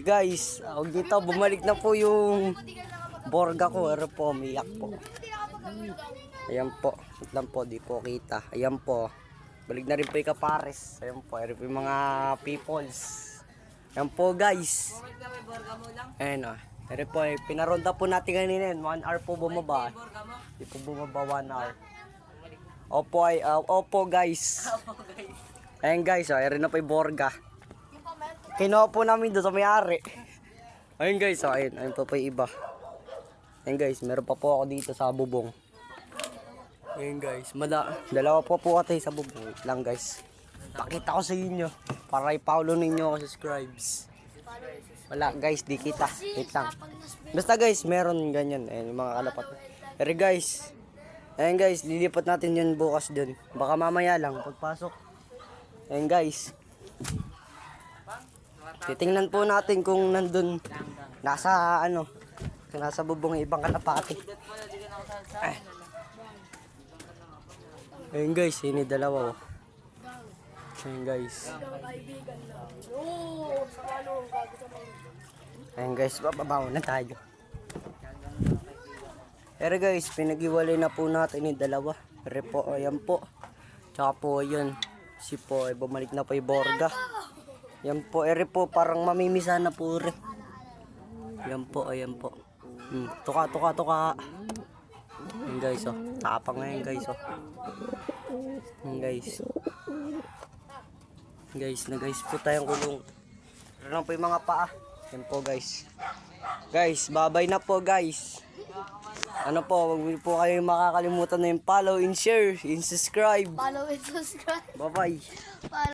Guys, ako dito, bumalik na po yung borga ko. Pero po, umiyak po. Ayan po. Wait lang po, di po kita. Ayan po. Balik na rin po yung kapares. Ayan po, ayan po yung mga peoples. Ayan po guys. Ayan o. Ayan po, eh, pinaronda po natin kanina yun. One hour po bumaba. Di po bumaba one hour. Opo ay, uh, opo guys. Ayan guys, oh, ayan na po yung borga. Kinuha po namin doon sa may-ari. Ayun guys, oh, ayun, ayun pa po yung iba. Ayun guys, meron pa po ako dito sa bubong. Ayun guys, mada, dalawa po po tayo sa bubong. Wait lang guys. Pakita ko sa inyo para i-follow ninyo ako subscribes. Wala guys, di kita. Wait lang. Basta guys, meron ganyan. Ayun, mga kalapat. Pero guys, ayun guys, lilipat natin yun bukas dun. Baka mamaya lang, pagpasok. Ayun guys. Titingnan po natin kung nandun nasa ano, nasa bubong ibang kalapati. Ay. Ayun guys, yung dalawa oh. Ayun guys. Ayun guys, bababaw na tayo. Pero guys, pinag-iwalay na po natin yung dalawa. Pero po, ayan po. Tsaka po, yun. Si po, ay bumalik na po yung Borga. Yan po, ere po, parang mamimisa na po rin. Yan po, ayan po. Hmm, tuka, tuka, tuka. Yan guys, oh. Tapang ngayon guys, oh. Yan guys. Guys, na guys po tayong kulong. Ano lang po yung mga paa. Yan po guys. Guys, babay na po guys. Ano po, huwag po kayong makakalimutan na yung follow and share and subscribe. Follow and subscribe. Bye-bye.